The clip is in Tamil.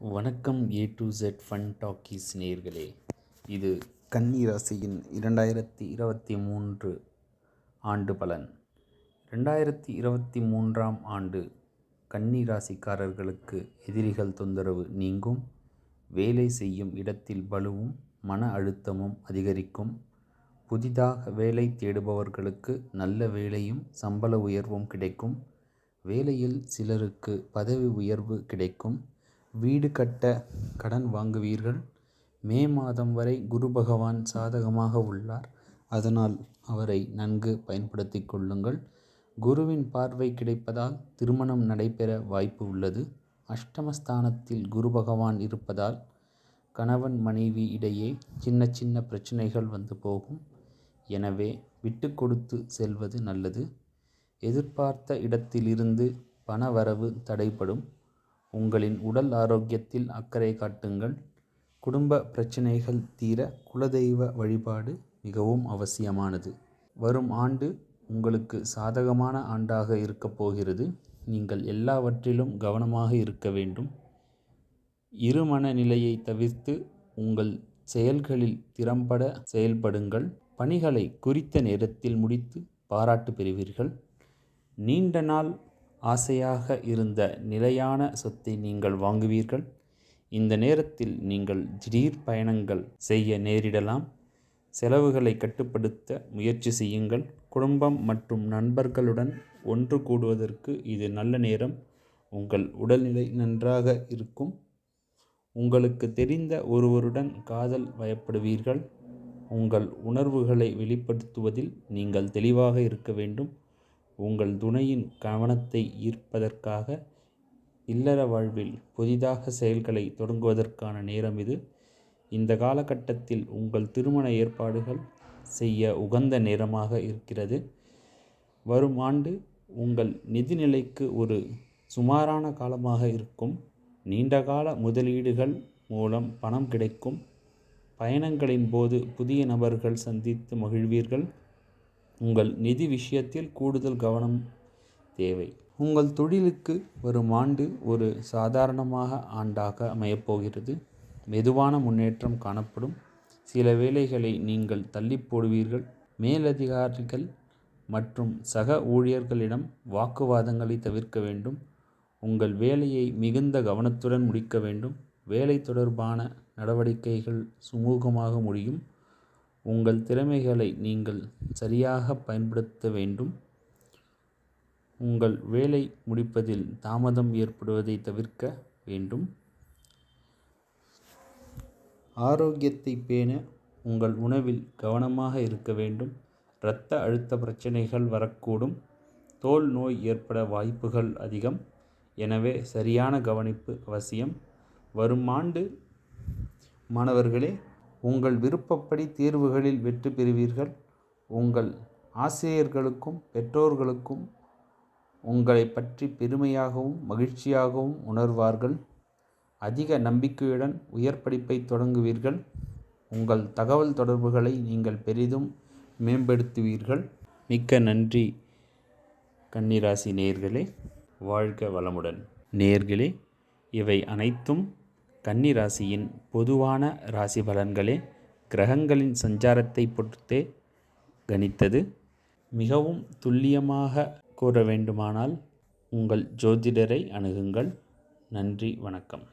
வணக்கம் A to Z fun talkies நேர்களே. இது கன்னி ராசியின் இரண்டாயிரத்தி இருபத்தி மூன்று ஆண்டு பலன். ரெண்டாயிரத்தி இருபத்தி மூன்றாம் ஆண்டு கன்னி ராசிக்காரர்களுக்கு எதிரிகள் தொந்தரவு நீங்கும். வேலை செய்யும் இடத்தில் பலுவும் மன அழுத்தமும் அதிகரிக்கும். புதிதாக வேலை தேடுபவர்களுக்கு நல்ல வேலையும் சம்பள உயர்வும் கிடைக்கும். வேலையில் சிலருக்கு பதவி உயர்வு கிடைக்கும். வீடு கட்ட கடன் வாங்குவீர்கள். மே மாதம் வரை குரு பகவான் சாதகமாக உள்ளார். அதனால் அவரை நன்கு பயன்படுத்தி கொள்ளுங்கள். குருவின் பார்வை கிடைப்பதால் திருமணம் நடைபெற வாய்ப்பு உள்ளது. அஷ்டமஸ்தானத்தில் குரு பகவான் இருப்பதால் கணவன் மனைவி இடையே சின்ன சின்ன பிரச்சனைகள் வந்து போகும். எனவே விட்டு கொடுத்து செல்வது நல்லது. எதிர்பார்த்த இடத்திலிருந்து பண வரவு தடைபடும். உங்களின் உடல் ஆரோக்கியத்தில் அக்கறை காட்டுங்கள். குடும்ப பிரச்சனைகள் தீர குலதெய்வ வழிபாடு மிகவும் அவசியமானது. வரும் ஆண்டு உங்களுக்கு சாதகமான ஆண்டாக இருக்கப் போகிறது. நீங்கள் எல்லாவற்றிலும் கவனமாக இருக்க வேண்டும். இருமன நிலையை தவிர்த்து உங்கள் செயல்களில் திறம்பட செயல்படுங்கள். பணிகளை குறித்த நேரத்தில் முடித்து பாராட்டு பெறுவீர்கள். நீண்ட நாள் ஆசையாக இருந்த நிலையான சொத்தை நீங்கள் வாங்குவீர்கள். இந்த நேரத்தில் நீங்கள் திடீர் பயணங்கள் செய்ய நேரிடலாம். செலவுகளை கட்டுப்படுத்த முயற்சி செய்யுங்கள். குடும்பம் மற்றும் நண்பர்களுடன் ஒன்று கூடுவதற்கு இது நல்ல நேரம். உங்கள் உடல்நிலை நன்றாக இருக்கும். உங்களுக்கு தெரிந்த ஒருவருடன் காதல் வயப்படுவீர்கள் உங்கள் உணர்வுகளை வெளிப்படுத்துவதில் நீங்கள் தெளிவாக இருக்க வேண்டும். உங்கள் துணையின் கவனத்தை ஈர்ப்பதற்காக இல்லற வாழ்வில் புதிதாக செயல்களை தொடங்குவதற்கான நேரம் இது. இந்த காலகட்டத்தில் உங்கள் திருமண ஏற்பாடுகள் செய்ய உகந்த நேரமாக இருக்கிறது. வரும் ஆண்டு உங்கள் நிதிநிலைக்கு ஒரு சுமாரான காலமாக இருக்கும். நீண்டகால முதலீடுகள் மூலம் பணம் கிடைக்கும். பயணங்களின் போது புதிய நபர்கள் சந்தித்து மகிழ்வீர்கள். உங்கள் நிதி விஷயத்தில் கூடுதல் கவனம் தேவை. உங்கள் தொழிலுக்கு வரும் ஆண்டு ஒரு சாதாரணமாக ஆண்டாக அமையப்போகிறது. மெதுவான முன்னேற்றம் காணப்படும். சில வேலைகளை நீங்கள் தள்ளி போடுவீர்கள். மேலதிகாரிகள் மற்றும் சக ஊழியர்களிடம் வாக்குவாதங்களை தவிர்க்க வேண்டும். உங்கள் வேலையை மிகுந்த கவனத்துடன் முடிக்க வேண்டும். வேலை தொடர்பான நடவடிக்கைகள் சுமூகமாக முடியும். உங்கள் திறமைகளை நீங்கள் சரியாக பயன்படுத்த வேண்டும். உங்கள் வேலை முடிப்பதில் தாமதம் ஏற்படுவதை தவிர்க்க வேண்டும். ஆரோக்கியத்தை பேண உங்கள் உணவில் கவனமாக இருக்க வேண்டும். இரத்த அழுத்த பிரச்சனைகள் வரக்கூடும். தோல் நோய் ஏற்பட வாய்ப்புகள் அதிகம். எனவே சரியான கவனிப்பு அவசியம். வரும் ஆண்டு மாணவர்களே உங்கள் விருப்பப்படி தேர்வுகளில் வெற்றி பெறுவீர்கள். உங்கள் ஆசிரியர்களுக்கும் பெற்றோர்களுக்கும் உங்களை பற்றி பெருமையாகவும் மகிழ்ச்சியாகவும் உணர்வார்கள். அதிக நம்பிக்கையுடன் உயர் படிப்பை தொடங்குவீர்கள். உங்கள் தகவல் தொடர்புகளை நீங்கள் பெரிதும் மேம்படுத்துவீர்கள். மிக்க நன்றி கன்னிராசி நேர்களே. வாழ்க வளமுடன். நேர்களே இவை அனைத்தும் கன்னி ராசியின் பொதுவான ராசி பலன்களே கிரகங்களின் சஞ்சாரத்தை பொறுத்தே கணித்தது. மிகவும் துல்லியமாக கூற வேண்டுமானால் உங்கள் ஜோதிடரை அணுகுங்கள். நன்றி வணக்கம்.